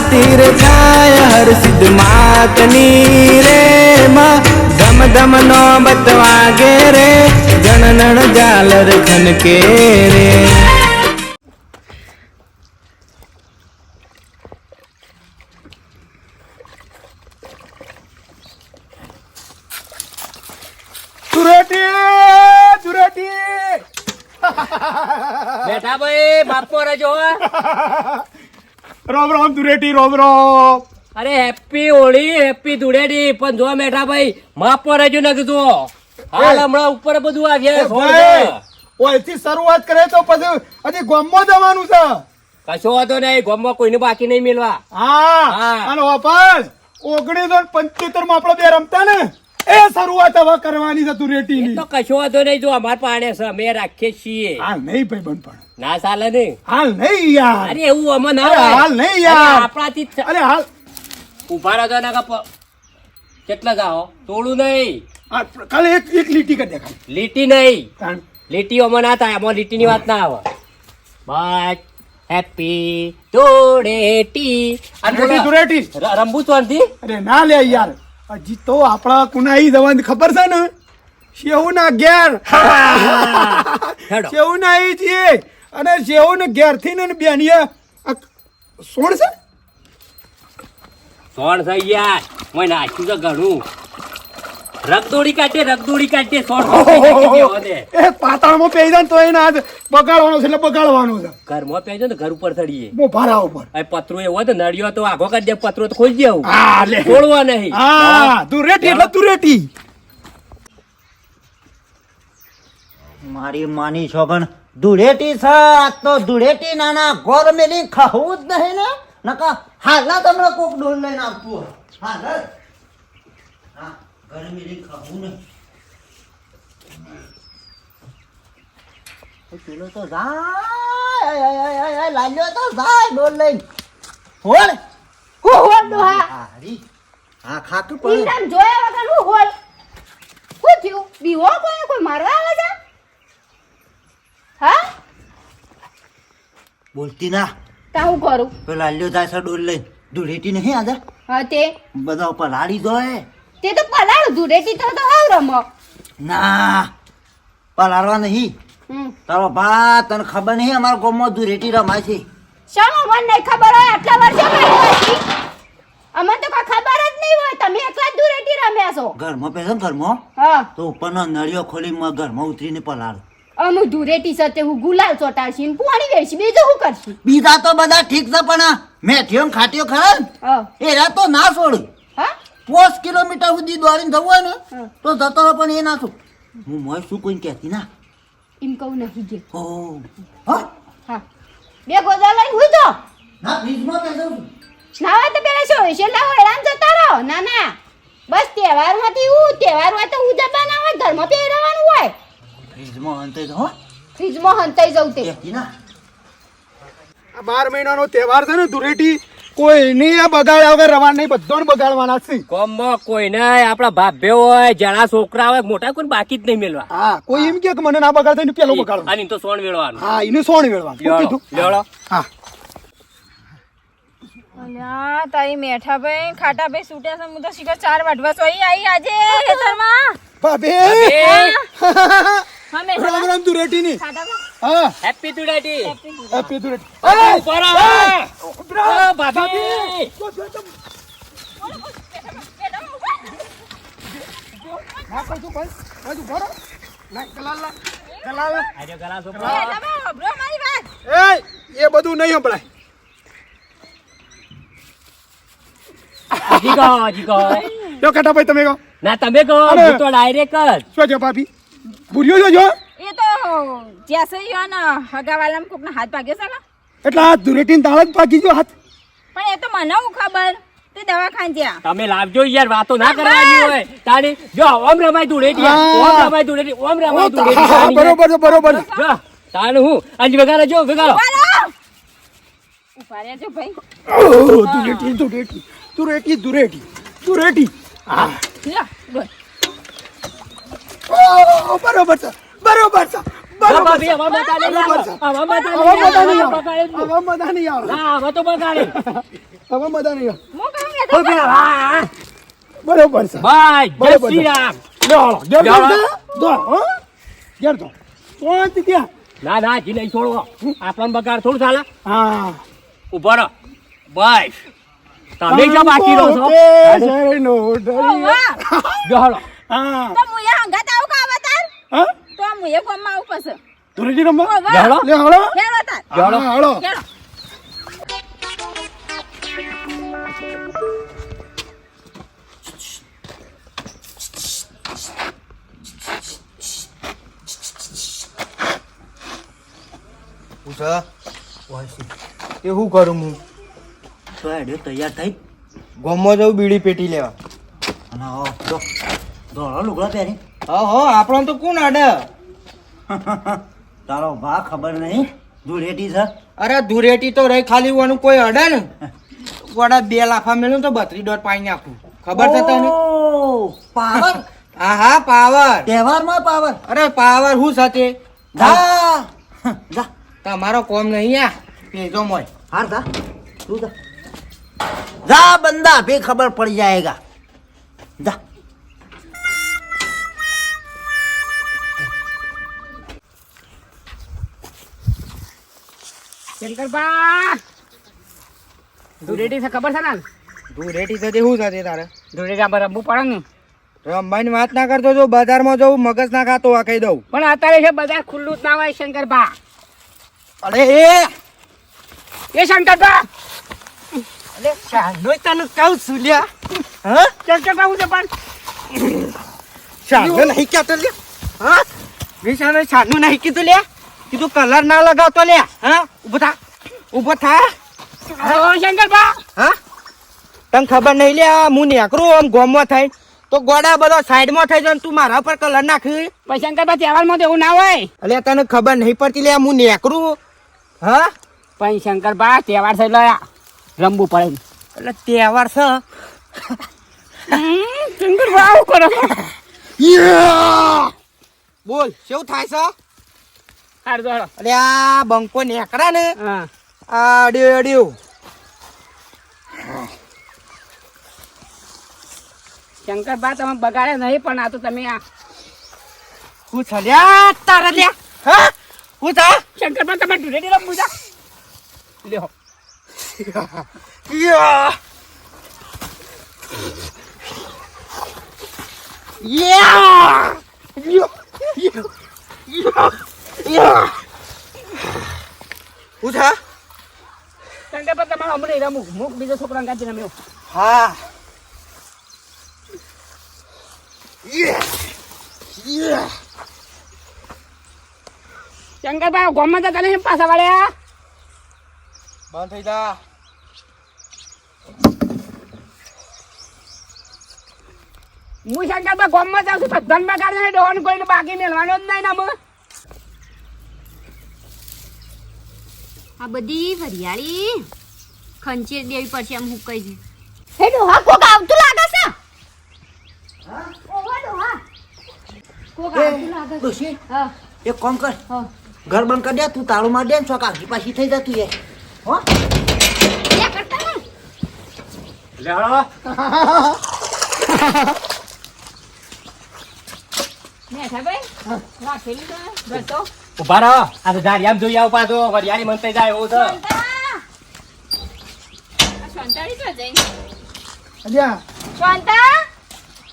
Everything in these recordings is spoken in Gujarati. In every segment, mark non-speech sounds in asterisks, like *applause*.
આરતી રે થાય હર્ષિદ માતની રે માં ધમ ધમ નો બતવાગે રે જણનણ ઝાલર ખનકે રે બેઠા ભાઈ બાપો રજો *laughs* રામ રોમ ધૂળેટી રોમ રોમ. અરે હેપી હોળી હેપી ધૂળેટી. પણ જો મેઠા ભાઈ માપો રજૂ ને કીધું. હાલ હમણાં ઉપર બધું આવ્યા ઓયથી શરૂઆત કરે તો પછી હજી ગામમાં જવાનું છે. કશો વાંધો નહીં ગામમાં કોઈને બાકી નહીં મેળવા હા હા. અને વાપસ ઓગણીસો પંચોતેરમાં આપડે બે રમતા ને એ શરૂઆત હવે કરવાની છે તું રેટી તો કશો વાંધો નહીં જો અમાર પાણે છે અમે રાખીએ છીએ. હા નહીં ભાઈ બન પણ. ના ચાલે ને હાલ નહીં યાર. અરે એવું અમે ના હાલ નહીં યાર. આપણાથી અરે હાલ. ઊભા રહો ના કપ. કેટલા જાઓ તોડું નહીં. ખાલી એક એક લીટી કરી દે લીટી નહીં. લીટી અમે ના થાય. અમારે લીટીની વાત ના આવે બસ. હેપી ધૂળેટી. અને ર- રંબુ ચોંધી અરે ના લે યાર. હજી તો આપણા કુનાઈ જવાની ખબર છે ને? શેહુ ના ઘેર. *laughs* ના એ છીએ. અને શેહુ ને ઘેર ને બેનીએ સોણ છે? સોણ થઈ યાર. મને નાખ્યું તો ઘણું. રગદોડી કાઢે રગદોડી કાઢે સોણ જાય. એ પાતાળમાં પહેરી જાય તો એને આજ બગાડવાનો છે એટલે બગાડવાનો છે. ઘરમાં પહેજો ને ઘર ઉપર થડીએ મો ભારા ઉપર. આ પતરો એવો તો નડિયો તો આગો કાઢ દે પતરો તો ખોલી દેવું હા લે. છોડવા નહીં. હા દુરેટી એટલે દુરેટી મારી માની છોકન ધૂળેટી છે આજ તો ધૂળેટી નાના ગોર મેલી ખાવું જ નહીં ને? નકા હાલા તમને કોક ડોલ લઈને આપતું હાલ હા ઘર મેલી ખાવું નહીં. પેલો તો જાય લાલ્યો તો જાય ડોલ લઈને. હોળ હું હોલ ડોહા હા? ખાતું પડે. જોયા વગર હું હોલ? શું થયું? બીવો કોઈ કોઈ મારવા આવે છે હા બોલતી ના. તાવું કરું? પેલો લ્યો જાય છે ડોલ લઈ ધૂળેટી નહીં આજે હા તે? બધા પલાળી જોય તે તો પલાળ ધૂળેટી તો તો હાવ રમો. ના પલાળવા નહીં. તારો બા તને ખબર નહીં અમારા ગામમાં ધૂળેટી રમાય છે? શાનો મને નહીં ખબર હોય આટલા વર્ષો અમને તો કોઈ ખબર જ નહીં હોય તમે એકલા ધૂળેટી રમ્યા છો. ઘરમાં પહેલો ઘરમાં? હા. તો ઉપરનો નળિયો ખોલી મ- ઘરમાં ઉતરીને પલાળ. અમુ ધૂળેટી સાથે હું ગુલાલ ચોટાડશી ને પાણી વેચી બીજું શું કરશું? બીજા તો બધા ઠીક છે પણ મેઠીઓ ને ખાટીઓ ખરા ને? હા. એરા તો ના છોડ. હા? પોસ કિલોમીટર સુધી દોડીને જવું હોય ને તો જતો રહો પણ એ ના છું હું મોય શું કોઈ કહેતી ના? એમ કહું નહીં કે. ઓ. હા? હા. બે ગોદા લઈને હું તો ના ફ્રીજમાં કહી દઉં નાવા તો પેલા શું છે લાવો હેરાન જતા રહો ના ના. બસ તહેવારમાંથી હું તહેવાર હોય તો ઉજવવાના હોય ઘરમાં પહેરવાનું હોય. ફ્રીજમાં હંતાઈ જાઉં ફ્રીજમાં હંતાઈ જાઉં તે. આ બાર મહિનાનો તહેવાર છે ને ધૂળેટી કોઈની આ બગાડ્યા વગર રવા નહીં બધાને બગાડવાના છે. કોમમાં કોઈ નહીં આપણા ભાભે હોય જણા છોકરા હોય મોટા કોઈ બાકી જ નહીં મેળવા હા કોઈ એમ કે મને ના બગાડતા એને પેલો બગાડો અને તો સોણ વેળવાનું. હા એને સોણ વેળવાનું. લેવડો હા. અલ્યા તારી મેઠા ભાઈ ખાટા ભાઈ છૂટ્યા છે હું તો શિખર ચાર વાટવા સોઈ આવી આજે ખેતરમાં. ભાભી! *laughs* રામ રામ ધૂળેટી ની ખાટા ભાઈ હા. હેપી ધૂળેટી હેપી ધૂળેટી ઉપર આવો. ભાભી. ના કોઈ તું ભાઈ બાજુ ભરો ના કલાલ લા આજે ગલા છોકરા. મેઠા ભાઈ સાંભળો મારી વાત. એ એ બધું નહીં સંભળાય. હજી કહો જો કાટા ભાઈ તમે કહો. ના તમે કહો તો ડાયરેક્ટ જ. શું છે ભાભી? ભૂર્યો છો જો? એ તો જ્યાં સહી ગયો ને કોક કોકનો હાથ ભાગ્યો છે ને એટલે આ ધુરેટીન તાળ જ ભાગી ગયો હાથ. પણ એ તો મને હું ખબર. તે દવાખાને જ્યાં. તમે લાવજો યાર વાતો ના કરવાની હોય. તારી જો ઓમ રમાય ધુરેટી. ઓમ રમાય ધુરેટી ઓમ રમાય ધુરેટી બરોબર છે બરોબર જો તાણ હું? અંજ વગાડે જો વગાડો. ઊભા રહેજો ભાઈ. ધુરેટી ધુરેટી ધુરેટી ધુરેટી ધૂળેટી. હા. લ્યો, બરોબર છે બરોબર છે બરોબર નહીં આવે. છે. નહીં આવે. બગાડે નહીં. આવે હવે મજા નહીં આવે ના, તો બગાડે. હવે મજા નહીં આવે બરોબર છે ભાઈ, જય બરોબર. શ્રી રામ. દો, હો? ત્યાં. ના ના હજી નહીં છોડવો આપણને બગાડ થોડું ચાલે હા ઊભો રહો બસ તમે જો બાકી રહો છો જો હળો. હા તો મુએ હંગાત આવું કા અવતાર હા? તો મુએ ગામમાં આવું પછી ધૂળેટી રમવા? ઓ, વાહ. જો હળો. લે હળો ખેલો પૂછા એ શું કરું હું? તો હેડ્યો તૈયાર થઈ. ગોમમાં જવું બીડી પેટી લેવા. અને આવો જો. ધોળો લુગડો પહેરી ઓહો આપણો તો કોણ અડે *laughs* તારો ભા ખબર નહીં? ધૂળેટી છે? અરે ધૂળેટી તો રહી ખાલી વાનું કોઈ અડે ને? *laughs* વડા બે લાફા મેળું તો બત્રી દોઢ પાણી નાખું. ખબર છે તને? પાવર? *laughs* હા હા પાવર. તહેવારમાં પાવર? અરે પાવર શું સાથે? જા. જા. તમારો કોમ નહીં આ. પેજો મોય. હાર જા. તું જા. જા બંદા ભી ખબર પડી જાયેગા. જા. શંકરબા ધૂળેટી છે ખબર છે ને? ધૂળેટી સાથે શું સાથે તારે? ધૂળેટી આપણે રમવું પડે ને? રમવાની વાત ના કરતો જો બજારમાં જવું મગજ ના ખાતો આ કહી દઉં. પણ અત્યારે છે બધા ખુલ્લું જ ના હોય શંકરબા અરે એ! એ શંકરબા અરે શાનો તને કહું છું લ્યા. હા? શંકરબા હું છે પણ? શાનો નહીં કહેતો લ્યા. હા? વિશાનો શાનું નહીં કીધું લ્યા. કીધું કલર ના લગાવતો લ્યા હા? ઊભો થા. ઊભો થા. શંકરબા હા? તને ખબર નહીં લ્યા હું નેકરું આમ ગોમમાં થઈ તો ગોડા બધો સાઈડમાં થઈ જાય તું મારા પર કલર નાખી. પણ શંકરબા તહેવારમાં તો એવું ના હોય. અલ્યા તને ખબર નહીં પડતી લ્યા હું નેકરું. હા? પણ શંકરબા તહેવાર છે લયા રમવું પડે. એટલે તહેવાર છે. શંકરબા આવું કરો. બોલ કેવું થાય છે? હાર દોડો અરે આ બંકો નેકરા ને હા આ અડ્યો અડ્યો શંકરબા તમે બગાડે નહીં પણ આ તો તમે આ હું છલ્યા તારા લ્યા હા હું થા શંકરબા તમે ધૂળેટી રમવું જા લ્યો યા યા યો યો યો યા હું થા શંકરબા તમારે હમણાં રમવું મુક બીજો છોકરા કાઢી રમ્યો હા. યે યે શંકરબા ગોમમાં જતા નહીં પાછા વાળ્યા? બંધ થઈ જા. હું જાઉં છું બધાને બગાડે નહીં ડોન કોઈને બાકી મેળવાનો જ નહીં ને આ બધી વરિયાળી ખંચેર દેવી પડશે એમ હું કહી દઉં. હે ડોહા કોક આવતું લાગે છે? ઓહો ડોહા. કોક આવતું લાગે છે. ડોશી હા. એક કામ કર. હા. ઘર બંધ કરી દે તું તાળું માર દે ને ચોક આગી પાછી થઈ જતું એ હો? ક્યાં કરતા ને લેવડો બેઠા ભાઈ રાખેલી તો? ઘરતો ઊભા રહો. આ તો ધારી આમ જોઈ આવ પાછો. વરિયાળી મનતે જાય એવું તો જઈ અલ્યા. શાંતા?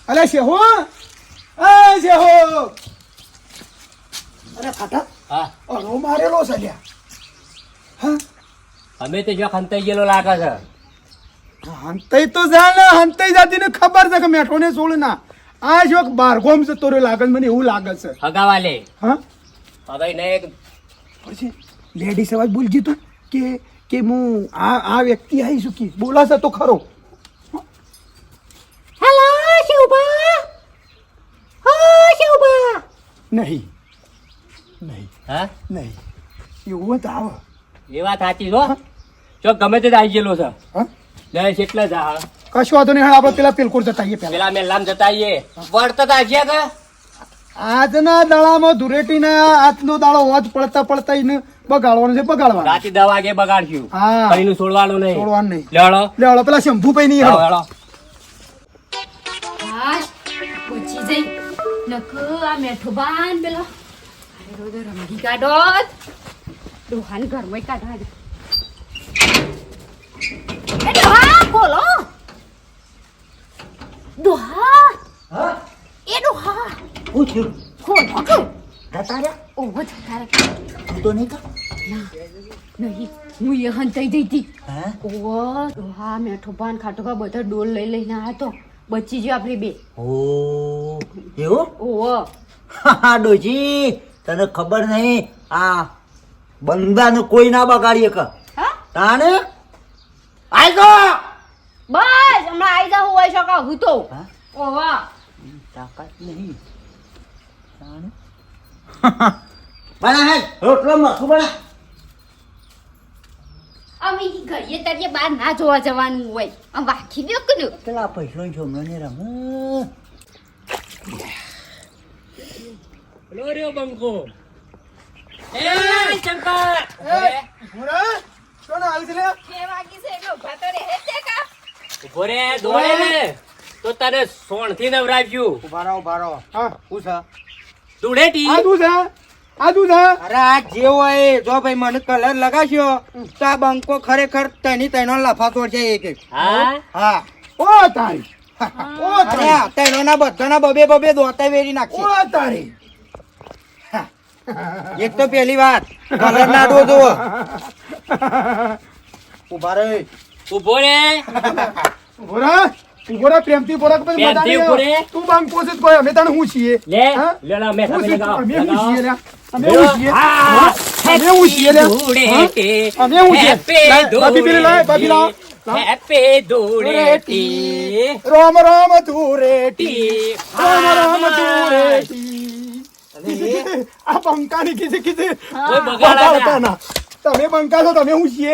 અલે શેહો? એ શેહો? અરે ખાટા. હા. અરો મારેલો છે અલ્યા. હા. અમે તો જો ખંતાઈ ગયેલો લાગે છે. હંતાઈ તો જાણે હંતાઈ જાતીને ખબર છે કે મેઠો ને સોળ ના આ શોખ બારગોમ છે તોરે લાગે મને એવું લાગે છે. હગાવાલે. હા? હવે એક પછી લેડી સવાજ બોલજી તું કે કે હું આ આ વ્યક્તિ આવી ચૂકી કે બોલાશે તો ખરો. હેલો શિવભા. હો શિવભા. નહીં. નહીં. હા? નહીં. એવું તો આવે. એ વાત સાચી છો જો ગમે તે આવી ગયેલો છે. હા? લે એટલે જ હા. કશું વાંધો નહીં આપણે પેલા પેલકોર જતા આવીએ પેલા મેલામ જતા આવીએ વળતા તા જ્યાં કે આજના દાડામાં ધુરેટીના આજનો દાડો હોજ પડતા પડતા એને બગાડવાનો છે બગાડવાનો. રાતે દવા વાગે બગાડશું. હા. કઈનું છોડવાનું નહીં. છોડવાનું નહીં. લેડો. લેડો પેલા શંભુભાઈ ની હેડો, હેડો હેડો. હાશ, જઈ. નખ આ મેઠો બાન પેલો. અરે રોજ રમગી કાઢો ડોહાને ઘરમાં કાઢવા દે એ ડોહા બોલો. ડોહા. હા? એ હા. હું થયું કોણ કે જતા રહ્યા ઓહો જતારે તું તો નહીં કા નહીં. હું એ હંતાઈ જઈ હતી. હે? ઓહો હા મેઠો બાન ખાટો કા બધા ડોલ લઈ લઈને આવ્યા તો. બચી ગયો આપણી બે. ઓ એવું? ઓહો. હા ડોજી તને ખબર નહીં આ બંદાને કોઈ ના બગાડીએ કા. હા? તાણે? આઈ ગો બસ હમણાં આવી જાવ હોય શકા હું તો. હા? તાકાત નહીં. તાણે બના હે રોટલો મસ્ત બના અમે ઘડીએ તરીએ બહાર ના જોવા જવાનું હોય. આમ વાખી દો કે પેલા પૈસલો છોમલો ને રમ. લો બંકો. એ શંકર. ભૂરા, કોણ આવ્યું છે લે? ઊભો રે દોડે ને તો તારે સોણથી નવરાવ્યું ઉભારો ઊભા હા. શું છે? ધૂળેટી. આ શું છે? આ તું છે? અરે આ જે હોય જો ભાઈ મને કલર લગાશ્યો તો આ બંકો ખરેખર તેની તેનો લફા તોડશે એક એક. હા? હા. ઓ તારી. ઓ અરે તારી. આ તેનોના બધાના બબે બબે દોતા વેરી નાખશે. ઓ તારી. એક તો પહેલી વાત. કલર ના દો જો *laughs* ઊભા રે ઊભો રે. ઊભો ઊભો રહે, પ્રેમથી બોલો કે પછી પ્રેમથી મજા ઊભો નહીં તું બાંગ જ કોઈ અમે તને હું છીએ લે હા? લે લે મેં તમે છીએ? અમે હું છીએ લે અમે હું છીએ? અમે હું છીએ હા? અમે હું છીએ? ભાભી પેલી લાય, ભાભી લાવ. ધૂળેટી, ધૂળેટી, રામ રામ ધૂળેટી રામ રામ ધૂળેટી. આ બંકાની કીધી, કીધી. કોઈ બગાડા બગાડતા ના. તમે બંકા છો તમે હું છીએ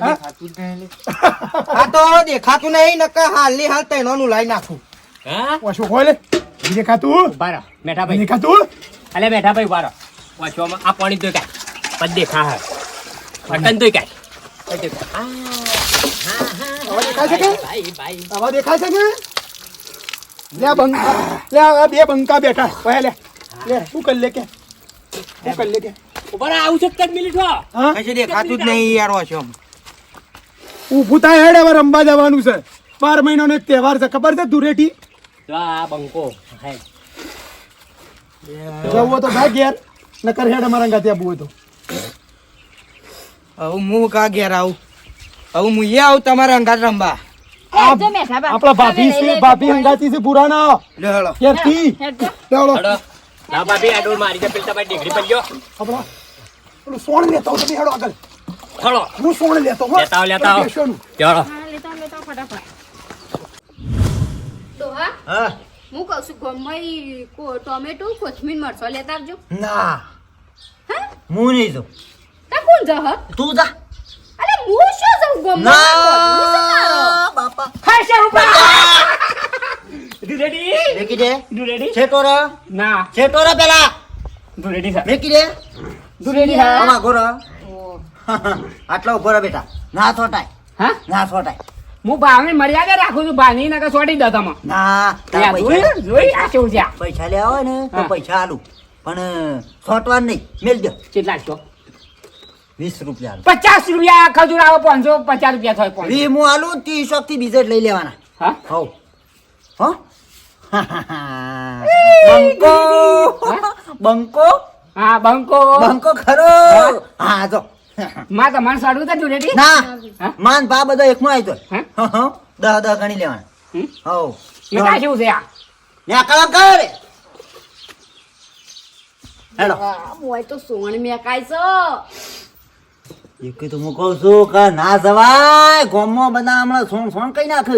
દેખાતું જ નહીં. આ તો દેખાતું નહીં નકર હાલની હાલ તેનોનું લાઈ નાખું. હા? વાશો ખોલે? નહીં દેખાતું? ઊભા રહો મેઠા ભાઈ. દેખાતું? અલે મેઠા ભાઈ ઊભા રહો. આ પાણી તો કાઢ. પદ દેખા હા. બટન દોઈ કાઢ. પદ દેખા. આવા દેખાય છે કે? ભાઈ ભાઈ. આવા દેખાય છે કે? લે બંકા. લે બે બંકા બેઠા. ઓય લે. લે શું કરી લે કે? શું કરી લે કે? ઊભા આવું છે જ કદ મિનિટ હો. હા? કશું દેખાતું જ નહીં યાર વાંચો ઊભું થાય હેડ હવે રમવા જવાનું છે. બાર મહિનાનો એક તહેવાર છે. ખબર છે ધૂળેટી? આ બંકો. જવું હોય તો ભાઈ ઘેર નકર હેડ અમારા ગાતે હોય તો. હવે હું કા ઘેર આવું? હવે હું એ આવું તમારા અંગાત રમવા. આ આપણા ભાભી છે ભાભી અંગાતી છે પુરાણા. લે હેળો ઘેરથી લેવડો ના ભાભી આ મારી દે પેલા તમારી ડિગ્રી પર ગયો. આપણા પેલું સોણ લેતો તમે હેડો આગળ. ખડો હું સોણ લેતો હો. લેતા આવો, લેતા આવો. બેસવાનું. ચાલો ડોહા હા હું કહું છું ગમે કો ટોમેટો કોથમીર મરચો લેતા આવજો. ના. હા? હું નહીં જાઉં. તા કોણ જહ તું જા. અરે હું શું જાઉં ગમે ના. બાપા. રેડી મેકી દે. રેડી છેટો ના. છેટો પેલા? રેડી સર મેકી દે. રેડી આમાં ગોરો આટલા ઊભો બેટા. ના છોટાય હા? ના છોટાય હું ભાવની મર્યાદા રાખું છું ભાની નકર છોડી દો તમે ના જોઈ આ કેવું છે પૈસા લેવા હોય ને તો પૈસા આલું. પણ છોટવાનું નહીં. મેલ દો. કેટલા છો? વીસ રૂપિયા પચાસ રૂપિયા ખજૂર આવે પાંચસો પચાસ રૂપિયા થાય. વી હું આલું ત્રીસો થી બીજે લઈ લેવાના. હા? હો? હો બંકો. બંકો. હા બંકો. બંકો ખરો. હા જો. માં તમારે સાડું તો રેડી ના. માન પા બધો એકમાં આવ્યો હો? દહ દહ ગણી લેવાના. હો. એ કા કેવું છે આ? ને કલમ કર હેલો. મોય તો સોણ મે છે. એક તો હું કહું છું કે ના જવાય. ગોમો બધા હમણાં સોણ સોણ કઈ નાખ.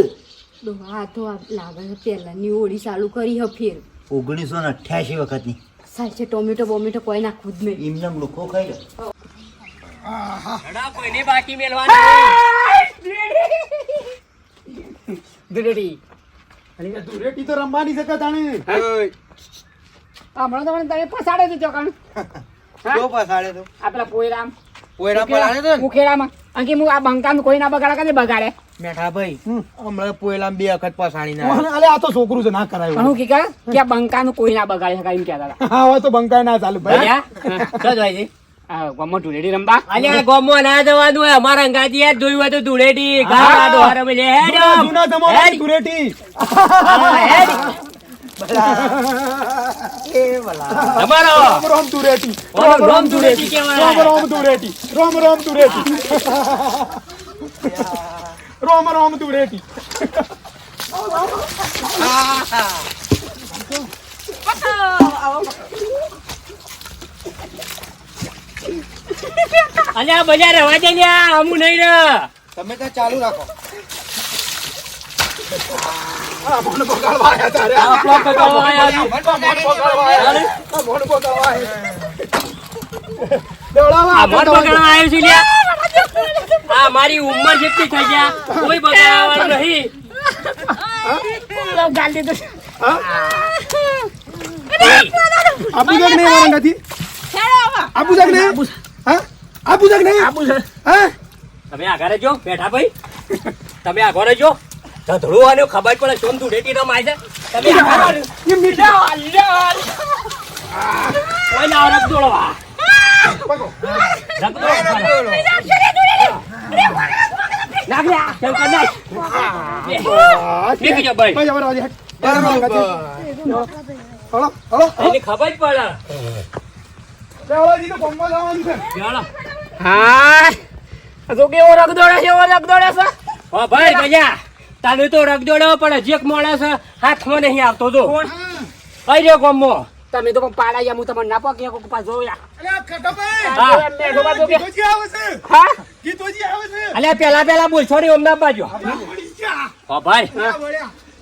દોહા તો લાગે પહેલાની ઓળી ચાલુ કરી હ ફેર. ઓગણીસો ને અઠ્યાસી વખતની. સાચે ટોમેટો બોમેટો કોઈ નાખવું જ નહીં. એમને લોકો ખાઈ લો. કોઈની બાકી મેલવાની ધૂળેટી તો રમવાની છે તાણે હમણાં તો મને તમે પસાડે છે ચોકણ. *laughs* કેવો પસાડે તો? આ પોયરામ. પોયરા પલાળે તો ને? અંકી હું આ બંકામાં કોઈ ના બગાડે કદી બગાડે? મેઠા ભાઈ હમણાં પોયલામ બે વખત પસાડી ના અલે આ તો છોકરું છે ના કરાયું હું કી કે આ બંકાનું કોઈ ના બગાડે શકાય એમ કહેતા હતા. *laughs* હા હવે તો બંકા ના ચાલુ ભાઈ. શું *laughs* છે. આ ગામમાં રમવા? અલ્યા ગોમો ના જવાનું હોય અમારા અંગાજી જોયું હોય તો ધૂળેટી. ગાવા ડોહાર અમે લે. હેડ જૂના-. ધૂળેટી. હેડ. રામ રોમ ધૂળેટી કહેવાય. રામ રામ ધૂળેટી રામ રામ ધૂળેટી રામ રામ ધૂળેટી અલ્યા બજા રહેવા દે લ્યા અમુ નહીં ને તમે તો ચાલુ રાખો. આ મોણ બગાડવા આયા તારે. આ પ્લોટ બગાડવા આયા છે. આ મોણ બગાડવા આયા. આ મોણ બગાડવા આયા. દેવડાવા આ મન બગાડવા આવ્યો છું આ મારી ઉંમર જેટલી થઈ ગયા. કોઈ બગાડવાનું નહીં. ગાલ આપું નહીં. નથી? આપું નહીં? આપું છે કે નહીં? હા? તમે આગળ જો બેઠા ભાઈ. તમે આગળ જો. ધધડું આને ખબર પડે સોમ ધૂળેટી રમાય છે. તમે આગળ. એ મીઠા. કોઈ ના રખ દોડવા ખબર જ પડે. હા તો કેવો રગદોડે છે એવો રગદોડે છે? ઓ ભાઈ ભૈયા તને તો રગદોડો પણ હજી એક માણસ હાથમાં નહીં આવતો તો કઈ રહ્યો ગમો તમે તો પાડા ગયા હું તમને ના જોયા. હા. બાજુ કે ગીતોજી આવે છે. હા? ગીતોજી આવે છે. અલ્યા પેલા પેલા બોલશો ને અમદાવાદ બાજુ ઓ ભાઈ.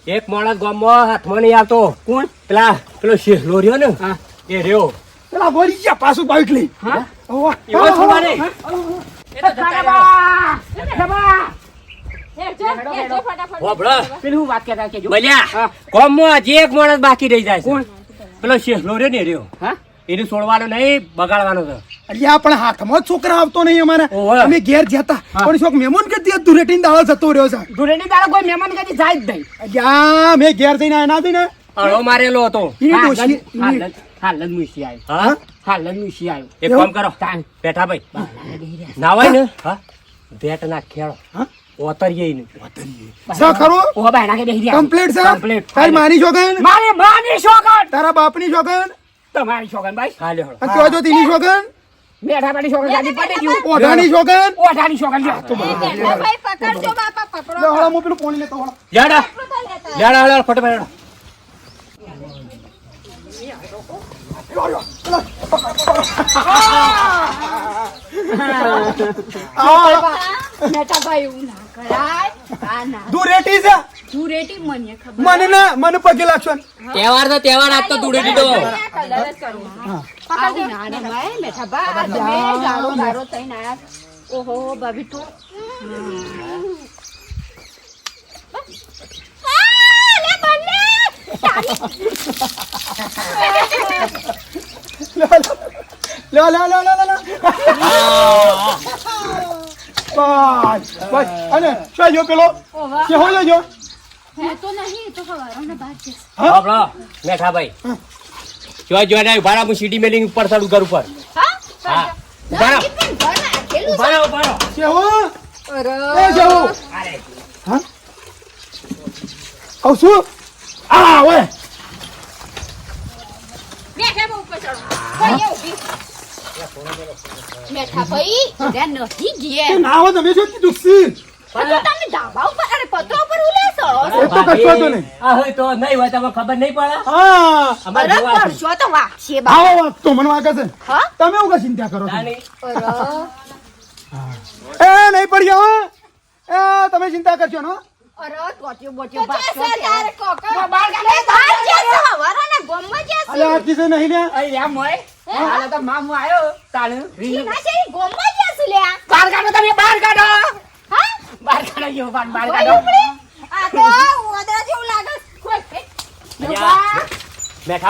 એક માણસ ગામમાં હાથમાં નહીં આવતો. કોણ? પેલા પેલો શેહલો રહ્યો ને હા. એ રહ્યો. પેલા ગોળી ગયા પાછું બાઈક લઈ હા. એવો છોડવા નહીં. હોભળો. પેલું હું વાત કહેતા કે જો બલ્યા ગામમાં હજી એક માણસ બાકી રહી જાય પેલો શેહલો રહ્યો ને રહ્યો. એને છોડવાનો નહીં બગાડવાનો છે અલ્યા પણ હાથમાં જ છોકરા આવતો નહીં અમારે. અમે ઘેર જતા પણ શોક મહેમાન કે ત્યાં દાળો જતો રહ્યો છે. ધૂળેટી દાડો કોઈ મહેમાન કદી જાય જ નહીં. અલ્યા મેં ઘેર જઈને એના ના અળો મારેલો હતો. એની મુસી આવ્યો. હા? હાલન મુસી આવ્યો. એક કામ કરો. બેઠા ભાઈ. નાવાય ને હા. બેટ ના ખેડો. હા? ઓતરીએ નહીં છે ખરો? ઓ ભાઈ નાખી બેહી રહ્યા. કમ્પ્લીટ છે? કમ્પ્લીટ તારી માની શોગન મારી માની શોગન તારા બાપની શોગન તમારી શોગન ભાઈ. હાલે હળો. અને તો જો તીની શોગન મેઠા પાડી શોગન ગાડી પડી ગયું ઓઢાની શોગન ઓઢાની શોગન લ્યો. ભાઈ પકડજો બાપા પકડો. લે હળો મો પેલું પાણી લેતો હળો. જાડા જાડા હળો ફટ લેડા. મેઠા ભાઈ એવું ના કરાય આ ના ધૂળેટી છે? ધૂળેટી મને ખબર મને ના મને પગે લાગશો. તહેવાર તો તહેવાર આજ તો ધૂળેટી તો આવું ના રમાય મેઠા બા તમે ગાળો ગાળો થઈને આયા ઓહો બાબી તો લે લે લે લે લે બસ બસ અને શું જો પેલો કે હો? જો હે તો નહીં તો સવારના બાર છે બાપડો મેઠા ભાઈ જો જો ને ઊભા હું સીડી મેલિંગ ઉપર ચડું ઘર ઉપર. હા? હા. કે અરે. એ અરે, હા? આવ શું? ઓય મેઠા ભાઈ નથી ગયા ના આવે તમે શું કીધું? સી તમે ધાબા ઉપર અરે પત્રો ઉપર ઉલેસો એ તો કશો તો નહીં. આ હોય તો નહીં હોય તમને ખબર નહીં પડે. હા. ચિંતા કરો એ નહીં પડી હો. તમે ચિંતા કરશો ને. અરે તોચ્યો બોચ્યો બાપસો તારે કોકા. બાર ને ગોમમાં છે અલે આરતી તો નહીં લે અલ્યા મોય. હાલા તો મામો આયો તાણ રી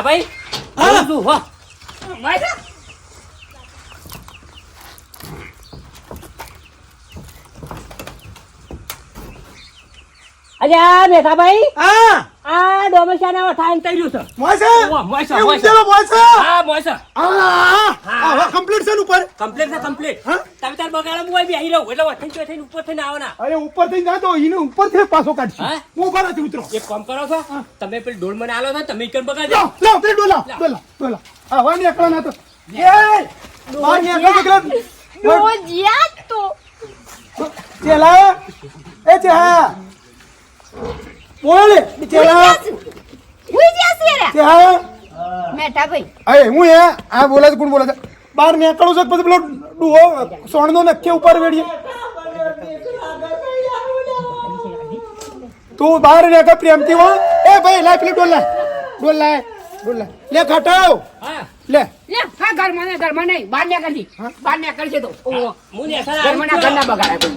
ભાઈ હો. આ મેઠાભાઈ હા. આ ડોમેશિયાના વઠાણ થઈ ગયું છે. મોસે? મોસે, એ મોસે. ઉંચેલો મોસે? હા હા કમ્પ્લીટ છે ઉપર? કમ્પ્લીટ છે કમ્પ્લીટ હા? તમે તાર બગાડા હું આઈ રહ્યો એટલે વઠાણ ચોય થઈને ઉપર થઈને આવના અરે ઉપર થઈ જા તો ઈને ઉપરથી પાછો કાઢ હા? હું ઉપર નથી ઉતરો. એક કામ કરો છો. તમે પેલી ડોલ મને આલો છો તમે ઈકન બગાડ લો લો પેલી ડોલા ડોલા ડોલા હા વાની એકલા ના તો. એ વાની ની એકલા એકલા ડોજિયા તો. ચેલા એ ચેહા બોલે બિચારા હુઈ ગયા છે. રે. હા. મેઠા ભાઈ. અરે હું હે? આ બોલે છે કોણ બોલે છે? બાર નીકળું છે પછી પેલો ડુહો સોણનો નખે ઉપર વેડીએ. તું બહાર નીકળ પ્રેમથી હો. એ ભાઈ લાય પેલી ડોલ લાય. ડોલ લાય ડોલ લાય. લે ખટાવ. હા. લે. લે હા ઘરમાં ને ઘરમાં નહીં. બહાર ને કરી બહાર ને કરશે તો ઓહો. હું ને સર ઘરમાં ના ઘરના બગાડે કોઈ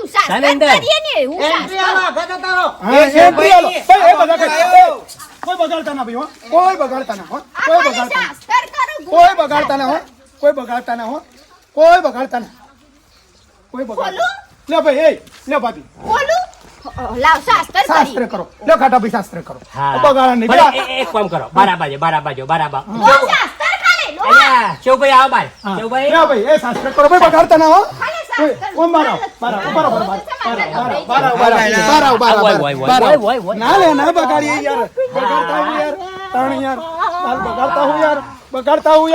કોઈ બગાડતા ના ભાઈ કોઈ બગાડતા ના હો. કોઈ બગાડતા કોઈ બગાડતા ના હો. કોઈ બગાડતા ના હો. કોઈ બગાડતા ના. કોઈ બગાડતા લે ભાઈ એ લે ભાભી. બોલું લાવ શાસ્ત્ર શાસ્ત્ર કરો. લો કાટો ભાઈ શાસ્ત્ર કરો. હા. નહીં. એક કામ કરો. બરાબર છે બરાબર છે બરાબર શાસ્ત્ર ભાઈ આવ ભાઈ કેવ ભાઈ લે ભાઈ એ શાસ્ત્ર કરો. ભાઈ બગાડતા ના હો. ના લે ના બગાડીએ યાર બગાડતા હું યાર બગાડતા હું યાર બગાડતા હું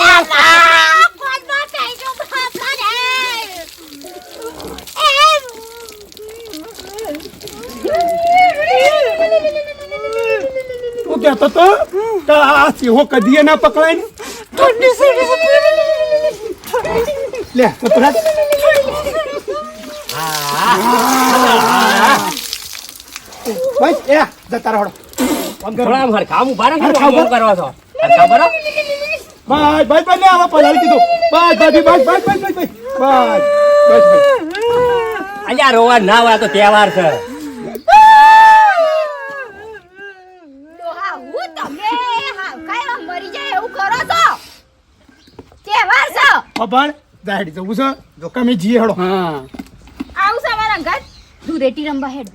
યાર તું કહેતો તો કે આ સિંહો કદીએ ના પકડાય. ને લે તો બસ એ જતા રહો થોડા હરખા આમ ઊભા રહો, હરખા આમ ઊભા. કરો છો. હરખા બરો બસ બસ બસ લે આવા પલાળી દીધું. બસ બસ બસ બસ બસ બસ બસ બસ બસ બસ અલ્યા રોવા ના તો તહેવાર છે. ખબર? દાડી જવું છે. જો કમે જીએ હેડો. હા. આવું છે મારા ઘર? ધૂરેટી રંબા હેડો.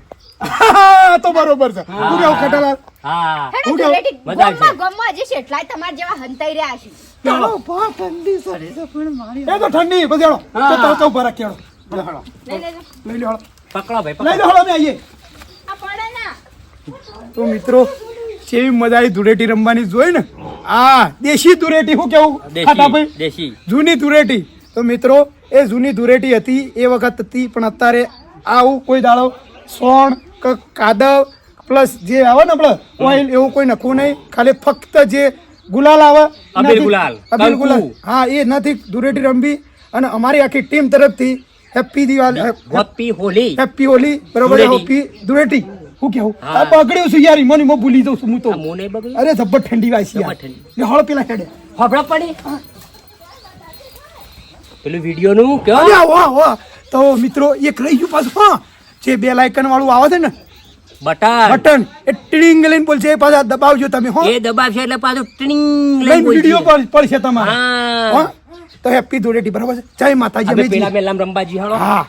તો બરોબર છે. હું. કેવું કટાલા હા. હું કેવું? મજા આવશે. ગમમાં હજી શેટલાય તમાર જેવા હંતાઈ રહ્યા છે. ચાલો. બહુ ઠંડી સડી છે પણ મારી એ તો ઠંડી. બસ તો તો તો ભરા કેળો હેડો. લઈ લેજો. લઈ લો પકડો ભાઈ લઈ લો મે આઈએ આ પડે ના. તો મિત્રો કેવી મજા આવી ધૂળેટી રમવાની જોઈ ને? આ દેશી ધૂળેટી શું કેવું? ખાટા ભાઈ? દેશી. દેશી જૂની ધૂળેટી. તો મિત્રો એ જૂની ધૂળેટી હતી એ વખત હતી પણ અત્યારે આવું કોઈ દાડો સોણ કે કાદવ પ્લસ જે આવે ને આપણે ઓઇલ એવું કોઈ નખવું નહીં. ખાલી ફક્ત જે ગુલાલ આવે અબીલ ગુલાલ, અબીલ ગુલાલ. હા એ નથી ધૂળેટી રમવી અને અમારી આખી ટીમ તરફથી happy Diwali happy Holi. Happy Holi બરોબર હેપી ધૂળેટી. શું કેવું? આ બગડ્યું છું યાર મને મો ભૂલી જઉં છું હું તો. નહીં બગડ્યું? અરે જબ્બર ઠંડી વાસી યાર. ઠંડી. હળ પેલા હેડે. ખબર પડી? પેલું વિડિયો નું કે વાહ આવો. તો મિત્રો એક રહી ગયું પાછું હા. જે બે લાઇકન વાળું આવે છે ને. બટન. બટન. એ ટીંગ લઈને બોલશે. એ પાછા દબાવજો તમે હો. એ દબાવશે એટલે પાછું ટીંગ લઈને વિડિયો પર પડશે તમારે. હા. તો હેપી ધૂળેટી બરાબર છે. જય માતાજી પેલા મેલામ રંબાજી હાલો. હા.